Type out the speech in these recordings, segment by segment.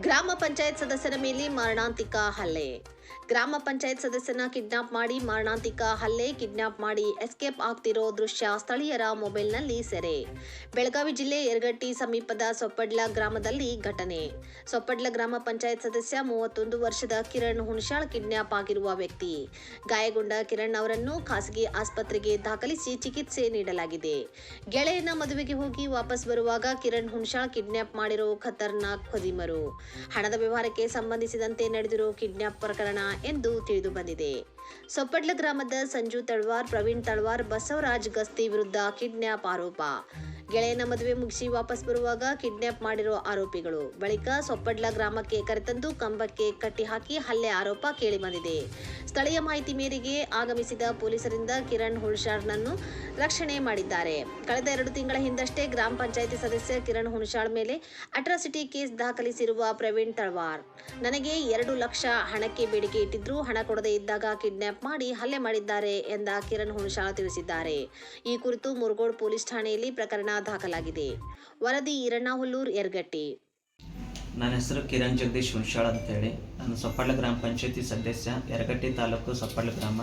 ಗ್ರಾಮ ಪಂಚಾಯತ್ ಸದಸ್ಯರ ಮೇಲೆ ಮಾರಣಾಂತಿಕ ಹಲ್ಲೆ. ಗ್ರಾಮ ಪಂಚಾಯತ್ ಸದಸ್ಯನ ಕಿಡ್ನಾಪ್ ಮಾಡಿ ಮಾರಣಾಂತಿಕ ಹಲ್ಲೆ, ಕಿಡ್ನಾಪ್ ಮಾಡಿ ಎಸ್ಕೇಪ್ ಆಗ್ತಿರೋ ದೃಶ್ಯ ಸ್ಥಳೀಯರ ಮೊಬೈಲ್ನಲ್ಲಿ ಸೆರೆ. ಬೆಳಗಾವಿ ಜಿಲ್ಲೆ ಯರಗಟ್ಟಿ ಸಮೀಪದ ಸೊಪ್ಪಡ್ಲ ಗ್ರಾಮದಲ್ಲಿ ಘಟನೆ. ಸೊಪ್ಪಡ್ಲ ಗ್ರಾಮ ಪಂಚಾಯತ್ ಸದಸ್ಯ ಮೂವತ್ತೊಂದು ವರ್ಷದ ಕಿರಣ್ ಹುಣಶಾಳ್ ಕಿಡ್ನಾಪ್ ಆಗಿರುವ ವ್ಯಕ್ತಿ. ಗಾಯಗೊಂಡ ಕಿರಣ್ ಅವರನ್ನು ಖಾಸಗಿ ಆಸ್ಪತ್ರೆಗೆ ದಾಖಲಿಸಿ ಚಿಕಿತ್ಸೆ ನೀಡಲಾಗಿದೆ. ಗೆಳೆಯನ ಮದುವೆಗೆ ಹೋಗಿ ವಾಪಸ್ ಬರುವಾಗ ಕಿರಣ್ ಹುಣಶಾಳ್ ಕಿಡ್ನಾಪ್ ಮಾಡಿರೋ ಖತರ್ನಾಕ್ ಖದೀಮರು. ಹಣದ ವ್ಯವಹಾರಕ್ಕೆ ಸಂಬಂಧಿಸಿದಂತೆ ನಡೆದಿರೋ ಕಿಡ್ನಾಪ್ ಪ್ರಕರಣ ಎಂದು ತಿಳಿದು ಬಂದಿದೆ ಸೊಪ್ಪಡ್ಲ ಗ್ರಾಮದ ಸಂಜು ತಳ್ವಾರ್ ಪ್ರವೀಣ್ ತಳ್ವಾರ್ ಬಸವರಾಜ್ ಗಸ್ತಿ ವಿರುದ್ಧ ಕಿಡ್ನ್ಯಾಪ್ ಆರೋಪ. ಗೆಳೆಯನ ಮದುವೆ ಮುಗಿಸಿ ವಾಪಸ್ ಬರುವಾಗ ಕಿಡ್ನಾಪ್ ಮಾಡಿರುವ ಆರೋಪಿಗಳು. ಬಳಿಕ ಸೊಪ್ಪಡ್ಲ ಗ್ರಾಮಕ್ಕೆ ಕರೆತಂದು ಕಂಬಕ್ಕೆ ಕಟ್ಟಿಹಾಕಿ ಹಲ್ಲೆ ಆರೋಪ ಕೇಳಿಬಂದಿದೆ ಸ್ಥಳೀಯ ಮಾಹಿತಿ ಮೇರೆಗೆ ಆಗಮಿಸಿದ ಪೊಲೀಸರಿಂದ ಕಿರಣ್ ಹುಣಸಾಳ್ನನ್ನು ರಕ್ಷಣೆ ಮಾಡಿದ್ದಾರೆ. ಕಳೆದ ಎರಡು ತಿಂಗಳ ಹಿಂದಷ್ಟೇ ಗ್ರಾಮ ಪಂಚಾಯಿತಿ ಸದಸ್ಯ ಕಿರಣ್ ಹುಣಸಾಳ್ ಮೇಲೆ ಅಟ್ರಾಸಿಟಿ ಕೇಸ್ ದಾಖಲಿಸಿರುವ ಪ್ರವೀಣ್ ತಳವಾರ್. ನನಗೆ ಎರಡು ಲಕ್ಷ ಹಣಕ್ಕೆ ಬೇಡಿಕೆ ಇಟ್ಟಿದ್ರು ಹಣ ಕೊಡದೇ ಇದ್ದಾಗ ಕಿಡ್ನಾಪ್ ಮಾಡಿ ಹಲ್ಲೆ ಮಾಡಿದ್ದಾರೆ ಎಂದ ಕಿರಣ್ ಹುಣಸಾಳ್ ತಿಳಿಸಿದ್ದಾರೆ. ಈ ಕುರಿತು ಮುರುಗೋಡ್ ಪೊಲೀಸ್ ಠಾಣೆಯಲ್ಲಿ ಪ್ರಕರಣ ದಾಖಲಾಗಿದೆ. ವರದಿ ಈರಣ್ಣಹುಲ್ಲೂರ್ ಯರ್ಗಟ್ಟಿ. ನನ್ನ ಹೆಸರು ಕಿರಣ್ ಜಗದೀಶ್ ಹುಣಸಾಳ್ ಅಂತೇಳಿ. ನಾನು ಸೊಪ್ಪಳ್ಳ ಗ್ರಾಮ ಪಂಚಾಯತಿ ಸದಸ್ಯ, ಯರಗಟ್ಟಿ ತಾಲೂಕು ಸೊಪ್ಪಳ್ಳ ಗ್ರಾಮ,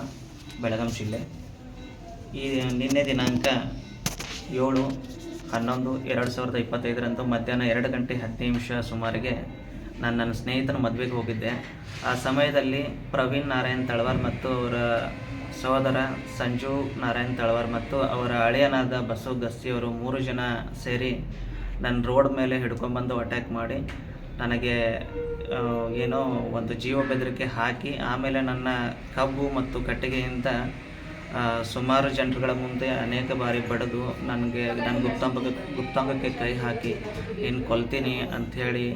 ಬೆಳಗಾಂ ಜಿಲ್ಲೆ. ಈ ನಿನ್ನೆ ದಿನಾಂಕ ಏಳು ಹನ್ನೊಂದು ಎರಡು ಸಾವಿರದ ಇಪ್ಪತ್ತೈದರಂದು ಮಧ್ಯಾಹ್ನ ಎರಡು ಗಂಟೆ ಹದಿನೈದು ನಿಮಿಷ ಸುಮಾರಿಗೆ ನಾನು ನನ್ನ ಸ್ನೇಹಿತನ ಮದುವೆಗೆ ಹೋಗಿದ್ದೆ. ಆ ಸಮಯದಲ್ಲಿ ಪ್ರವೀಣ್ ನಾರಾಯಣ್ ತಳವಾರ್ ಮತ್ತು ಅವರ ಸಹೋದರ ಸಂಜು ನಾರಾಯಣ್ ತಳವಾರ್ ಮತ್ತು ಅವರ ಹಳೆಯನಾದ ಬಸವ ಗಸ್ತಿಯವರು ಮೂರು ಜನ ಸೇರಿ ನನ್ನ ರೋಡ್ ಮೇಲೆ ಹಿಡ್ಕೊಂಡ್ಬಂದು ಅಟ್ಯಾಕ್ ಮಾಡಿ, ನನಗೆ ಏನೋ ಒಂದು ಜೀವ ಬೆದರಿಕೆ ಹಾಕಿ, ಆಮೇಲೆ ನನ್ನ ಕಬ್ಬು ಮತ್ತು ಕಟ್ಟಿಗೆಯಿಂದ ಸುಮಾರು ಜನರುಗಳ ಮುಂದೆ ಅನೇಕ ಬಾರಿ ಬಡಿದು ನನಗೆ, ನನ್ನ ಗುಪ್ತಾಂಗಕ್ಕೆ ಗುಪ್ತಾಂಗಕ್ಕೆ ಕೈ ಹಾಕಿ ಏನು ಕೊಲ್ತೀನಿ ಅಂಥೇಳಿ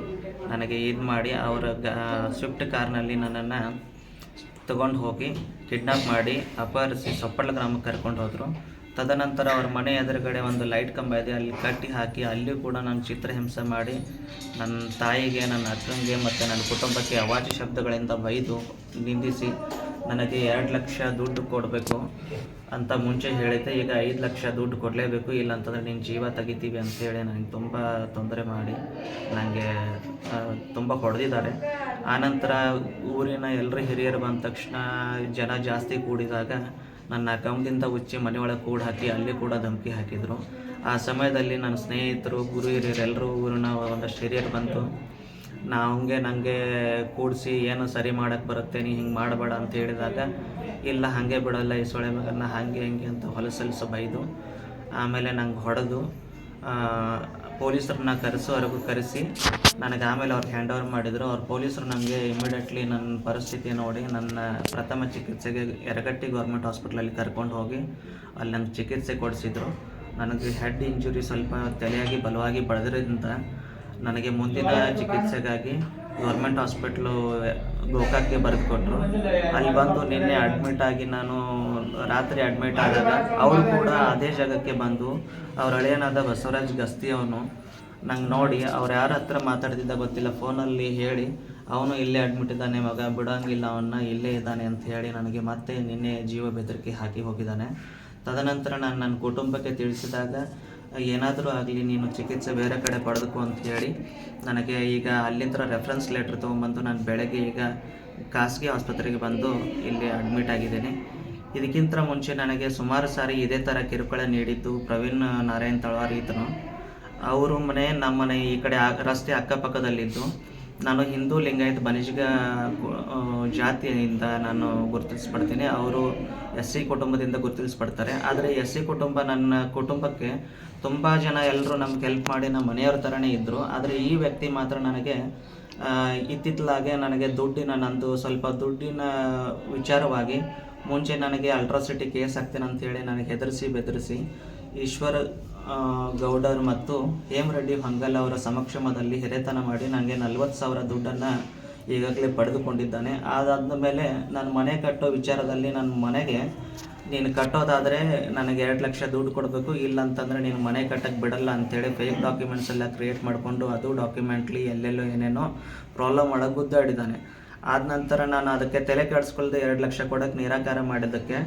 ನನಗೆ ಇದು ಮಾಡಿ, ಅವರ ಗ ಸ್ವಿಫ್ಟ್ ಕಾರ್ನಲ್ಲಿ ನನ್ನನ್ನು ತಗೊಂಡು ಹೋಗಿ ಕಿಡ್ನಾಪ್ ಮಾಡಿ ಅಪಹರಿಸಿ ಸೊಪ್ಪಳ ಗ್ರಾಮಕ್ಕೆ ಕರ್ಕೊಂಡು ಹೋದರು. ತದನಂತರ ಅವ್ರ ಮನೆ ಎದುರುಗಡೆ ಒಂದು ಲೈಟ್ ಕಂಬ ಇದೆ, ಅಲ್ಲಿ ಕಟ್ಟಿ ಹಾಕಿ ಅಲ್ಲಿ ಕೂಡ ನಾನು ಚಿತ್ರಹಿಂಸೆ ಮಾಡಿ ನನ್ನ ತಾಯಿಗೆ, ನನ್ನ ಅಕ್ಕಂಗೆ ಮತ್ತು ನನ್ನ ಕುಟುಂಬಕ್ಕೆ ಅವಾಚ್ಯ ಶಬ್ದಗಳಿಂದ ಬೈದು ನಿಂದಿಸಿ ನನಗೆ ಎರಡು ಲಕ್ಷ ದುಡ್ಡು ಕೊಡಬೇಕು ಅಂತ ಮುಂಚೆ ಹೇಳಿದ್ದೆ. ಈಗ ಐದು ಲಕ್ಷ ದುಡ್ಡು ಕೊಡಲೇಬೇಕು, ಇಲ್ಲ ಅಂತಂದರೆ ನಿನ್ನ ಜೀವ ತೆಗಿತೀವಿ ಅಂತೇಳಿ ನನಗೆ ತುಂಬ ತೊಂದರೆ ಮಾಡಿ ನನಗೆ ತುಂಬ ಹೊಡೆದಿದ್ದಾರೆ. ಆನಂತರ ಊರಿನ ಎಲ್ಲರೂ ಹಿರಿಯರು ಬಂದ ತಕ್ಷಣ ಜನ ಜಾಸ್ತಿ ಕೂಡಿದಾಗ ನನ್ನ ಅಕೌಂಟಿಂದ ಉಚ್ಚಿ ಮನೆಯೊಳಗೆ ಕೂಡ ಹಾಕಿ, ಅಲ್ಲಿ ಕೂಡ ಧಮಕಿ ಹಾಕಿದರು. ಆ ಸಮಯದಲ್ಲಿ ನನ್ನ ಸ್ನೇಹಿತರು, ಗುರು ಹಿರಿಯರು ಎಲ್ಲರೂ ಊರಿನ ಒಂದಷ್ಟು ಹಿರಿಯರು ಬಂತು ನಾ ಹಂಗೆ ನನಗೆ ಕೂಡಿಸಿ ಏನು ಸರಿ ಮಾಡೋಕ್ಕೆ ಬರುತ್ತೆ, ನೀ ಹಿಂಗೆ ಮಾಡಬೇಡ ಅಂತ ಹೇಳಿದಾಗ, ಇಲ್ಲ, ಹಾಗೆ ಬಿಡೋಲ್ಲ ಈ ಸೊಳೆ ಮಗನ ಹಾಗೆ, ಹಿಂಗೆ ಅಂತ ಹೊಲಸಲ್ಸ ಬೈದು ಆಮೇಲೆ ನಂಗೆ ಹೊಡೆದು ಪೊಲೀಸರನ್ನ ಕರೆಸೋವರೆಗೂ ಕರೆಸಿ, ನನಗೆ ಆಮೇಲೆ ಅವ್ರಿಗೆ ಹ್ಯಾಂಡ್ ಓವರ್ ಮಾಡಿದರು. ಅವ್ರು ಪೊಲೀಸರು ನನಗೆ ಇಮಿಡಿಯೇಟ್ಲಿ ನನ್ನ ಪರಿಸ್ಥಿತಿ ನೋಡಿ, ನನ್ನ ಪ್ರಥಮ ಚಿಕಿತ್ಸೆಗೆ ಎರಗಟ್ಟಿ ಗೌರ್ಮೆಂಟ್ ಹಾಸ್ಪಿಟ್ಲಲ್ಲಿ ಕರ್ಕೊಂಡು ಹೋಗಿ, ಅಲ್ಲಿ ನನಗೆ ಚಿಕಿತ್ಸೆ ಕೊಡಿಸಿದ್ರು. ನನಗೆ ಹೆಡ್ ಇಂಜುರಿ ಸ್ವಲ್ಪ ತಲೆಯಾಗಿ ಬಲವಾಗಿ ಬೆಳೆದ್ರಿಂದ ನನಗೆ ಮುಂದಿನ ಚಿಕಿತ್ಸೆಗಾಗಿ ಗೌರ್ಮೆಂಟ್ ಹಾಸ್ಪಿಟ್ಲು ಗೋಕಾಕ್ಗೆ ಬರೆದುಕೊಟ್ರು. ಅಲ್ಲಿ ಬಂದು ನಿನ್ನೆ ಅಡ್ಮಿಟ್ ಆಗಿ ನಾನು ರಾತ್ರಿ ಅಡ್ಮಿಟ್ ಆದಾಗ ಅವರು ಕೂಡ ಅದೇ ಜಾಗಕ್ಕೆ ಬಂದು ಅವ್ರ ಹಳೆಯನಾದ ಬಸವರಾಜ್ ಗಸ್ತಿ ಅವನು ನಂಗೆ ನೋಡಿ ಅವ್ರು ಯಾರ ಹತ್ರ ಮಾತಾಡ್ತಿದ್ದ ಗೊತ್ತಿಲ್ಲ, ಫೋನಲ್ಲಿ ಹೇಳಿ, ಅವನು ಇಲ್ಲೇ ಅಡ್ಮಿಟ್ ಇದ್ದಾನೆ, ಮಗ ಬಿಡೋಂಗಿಲ್ಲ, ಅವನ್ನ ಇಲ್ಲೇ ಇದ್ದಾನೆ ಅಂತ ಹೇಳಿ ನನಗೆ ಮತ್ತೆ ನಿನ್ನೆ ಜೀವ ಬೆದರಿಕೆ ಹಾಕಿ ಹೋಗಿದ್ದಾನೆ. ತದನಂತರ ನಾನು ನನ್ನ ಕುಟುಂಬಕ್ಕೆ ತಿಳಿಸಿದಾಗ ಏನಾದರೂ ಆಗಲಿ, ನೀನು ಚಿಕಿತ್ಸೆ ಬೇರೆ ಕಡೆ ಪಡೆದುಕೋ ಅಂತ ಹೇಳಿ ನನಗೆ ಈಗ ಅಲ್ಲಿಂದ ರೆಫರೆನ್ಸ್ ಲೆಟ್ರ್ ತೊಗೊಂಬಂದು ನಾನು ಬೆಳಗ್ಗೆ ಈಗ ಖಾಸಗಿ ಆಸ್ಪತ್ರೆಗೆ ಬಂದು ಇಲ್ಲಿ ಅಡ್ಮಿಟ್ ಆಗಿದ್ದೇನೆ. ಇದಕ್ಕಿಂತ ಮುಂಚೆ ನನಗೆ ಸುಮಾರು ಸಾರಿ ಇದೇ ಥರ ಕಿರುಕುಳ ನೀಡಿದ್ದು ಪ್ರವೀಣ್ ನಾರಾಯಣ್ ತಳವಾರ್ ಈತನು ಅವರು ಮನೆ ನಮ್ಮ ಮನೆ ಈ ಕಡೆ ರಸ್ತೆ ಅಕ್ಕಪಕ್ಕದಲ್ಲಿದ್ದು. ನಾನು ಹಿಂದೂ ಲಿಂಗಾಯತ ಬನಿಜ್ಗ ಜಾತಿಯಿಂದ ನಾನು ಗುರುತಿಸ್ಪಡ್ತೀನಿ ಅವರು ಎಸ್ ಸಿ ಕುಟುಂಬದಿಂದ ಗುರುತಿಸ್ಪಡ್ತಾರೆ ಆದರೆ ಎಸ್ ಸಿ ಕುಟುಂಬ ನನ್ನ ಕುಟುಂಬಕ್ಕೆ ತುಂಬ ಜನ ಎಲ್ಲರೂ ನಮ್ಗೆ ಹೆಲ್ಪ್ ಮಾಡಿ ನಮ್ಮ ಮನೆಯವ್ರ ಥರನೇ ಇದ್ದರು ಆದರೆ ಈ ವ್ಯಕ್ತಿ ಮಾತ್ರ ನನಗೆ ಇತ್ತಿತ್ತಲಾಗೆ ನನಗೆ ದುಡ್ಡಿನ, ನಂದು ಸ್ವಲ್ಪ ದುಡ್ಡಿನ ವಿಚಾರವಾಗಿ ಮುಂಚೆ ನನಗೆ ಅಲ್ಟ್ರಾಸಿಟಿ ಕೇಸ್ ಆಗ್ತೇನೆ ಅಂತೇಳಿ ನನಗೆ ಹೆದರಿಸಿ, ಬೆದರಿಸಿ, ಈಶ್ವರ್ ಗೌಡರ್ ಮತ್ತು ಹೇಮರೆಡ್ಡಿ ಹಂಗಲ್ ಅವರ ಸಮಕ್ಷಮದಲ್ಲಿ ಹಿರೇತನ ಮಾಡಿ ನನಗೆ ನಲ್ವತ್ತು ಸಾವಿರ ದುಡ್ಡನ್ನು ಈಗಾಗಲೇ ಪಡೆದುಕೊಂಡಿದ್ದಾನೆ. ಅದಾದ ಮೇಲೆ ನಾನು ಮನೆ ಕಟ್ಟೋ ವಿಚಾರದಲ್ಲಿ ನನ್ನ ಮನೆಗೆ, ನೀನು ಕಟ್ಟೋದಾದರೆ ನನಗೆ ಎರಡು ಲಕ್ಷ ದುಡ್ಡು ಕೊಡಬೇಕು ಇಲ್ಲ ಅಂತಂದರೆ ನೀನು ಮನೆ ಕಟ್ಟಕ್ಕೆ ಬಿಡಲ್ಲ ಅಂತೇಳಿ ಫೇಕ್ ಡಾಕ್ಯುಮೆಂಟ್ಸ್ ಎಲ್ಲ ಕ್ರಿಯೇಟ್ ಮಾಡಿಕೊಂಡು ಅದು ಡಾಕ್ಯುಮೆಂಟ್ಲಿ ಎಲ್ಲೆಲ್ಲೋ ಏನೇನೋ ಪ್ರಾಬ್ಲಮ್ ಒಳಗೆ ಗುದ್ದಾಡಿದ್ದಾನೆ ಆದ ನಂತರ ನಾನು ಅದಕ್ಕೆ ತಲೆ ಕೆಡಿಸ್ಕೊಳ್ದೆ ಎರಡು ಲಕ್ಷ ಕೊಡೋಕ್ಕೆ ನಿರಾಕಾರ ಮಾಡಿದ್ದಕ್ಕೆ,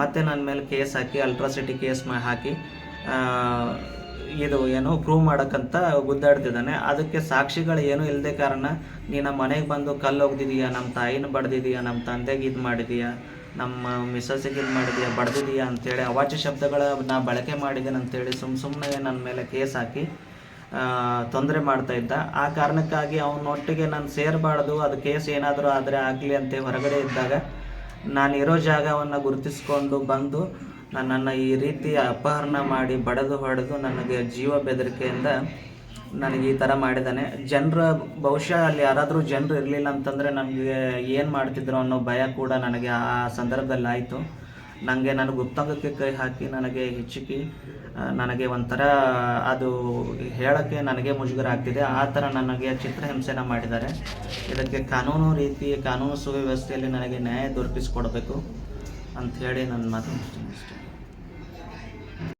ಮತ್ತೆ ನನ್ನ ಮೇಲೆ ಕೇಸ್ ಹಾಕಿ, ಅಲ್ಟ್ರಾಸಿಟಿ ಕೇಸ್ ಮಾ ಹಾಕಿ ಇದು ಏನು ಪ್ರೂವ್ ಮಾಡೋಕ್ಕಂತ ಗುದ್ದಾಡ್ತಿದ್ದಾನೆ. ಅದಕ್ಕೆ ಸಾಕ್ಷಿಗಳು ಏನೂ ಇಲ್ಲದೆ ಕಾರಣ, ನೀ ನಮ್ಮ ಮನೆಗೆ ಬಂದು ಕಲ್ಲು ಹೋಗ್ದಿದೀಯಾ ನಮ್ಮ ತಾಯಿನ ಬಡ್ದಿದೀಯಾ, ನಮ್ಮ ತಂದೆಗೆ ಇದು ಮಾಡಿದೀಯಾ, ನಮ್ಮ ಮಿಸ್ಸಸ್ಸಿಗೆ ಇದು ಮಾಡಿದೀಯಾ, ಬಡ್ದಿದೀಯಾ ಅಂತೇಳಿ ಅವಾಚ್ಯ ಶಬ್ದಗಳ ನಾ ಬಳಕೆ ಮಾಡಿದ್ದೇನೆ ಅಂತೇಳಿ ಸುಮ್ಮ ಸುಮ್ಮನೆ ನನ್ನ ಮೇಲೆ ಕೇಸ್ ಹಾಕಿ ತೊಂದರೆ ಮಾಡ್ತಾ ಇದ್ದ. ಆ ಕಾರಣಕ್ಕಾಗಿ ಅವನೊಟ್ಟಿಗೆ ನಾನು ಸೇರಬಾರ್ದು, ಅದು ಕೇಸ್ ಏನಾದರೂ ಆದರೆ ಆಗಲಿ ಅಂತ ಹೊರಗಡೆ ಇದ್ದಾಗ ನಾನು ಇರೋ ಜಾಗವನ್ನು ಗುರುತಿಸ್ಕೊಂಡು ಬಂದು ನನ್ನನ್ನು ಈ ರೀತಿ ಅಪಹರಣ ಮಾಡಿ ಬಡದು ಹೊಡೆದು ನನಗೆ ಜೀವ ಬೆದರಿಕೆಯಿಂದ ನನಗೆ ಈ ಥರ ಮಾಡಿದ್ದಾನೆ. ಜನರ ಬಹುಶಃ ಅಲ್ಲಿ ಯಾರಾದರೂ ಜನರು ಇರಲಿಲ್ಲ ಅಂತಂದರೆ ನನಗೆ ಏನು ಮಾಡ್ತಿದ್ರು ಅನ್ನೋ ಭಯ ಕೂಡ ನನಗೆ ಆ ಸಂದರ್ಭದಲ್ಲಿ ಆಯಿತು. ನನಗೆ ನಾನು ಗುಪ್ತಾಂಗಕ್ಕೆ ಕೈ ಹಾಕಿ ನನಗೆ ಹಿಚ್ಚುಕಿ ಆ, ನನಗೆ ಒಂಥರ ಅದು ಹೇಳೋಕ್ಕೆ ನನಗೆ ಮುಜುಗರ ಆಗ್ತಿದೆ ಆ ಥರ ನನಗೆ ಚಿತ್ರಹಿಂಸೆನ ಮಾಡಿದ್ದಾರೆ. ಇದಕ್ಕೆ ಕಾನೂನು ರೀತಿ ಕಾನೂನು ಸುವ್ಯವಸ್ಥೆಯಲ್ಲಿ ನನಗೆ ನ್ಯಾಯ ದೊರಕಿಸ್ಕೊಡ್ಬೇಕು ಅಂತ ಹೇಳಿ ನನ್ನ ಮಾತು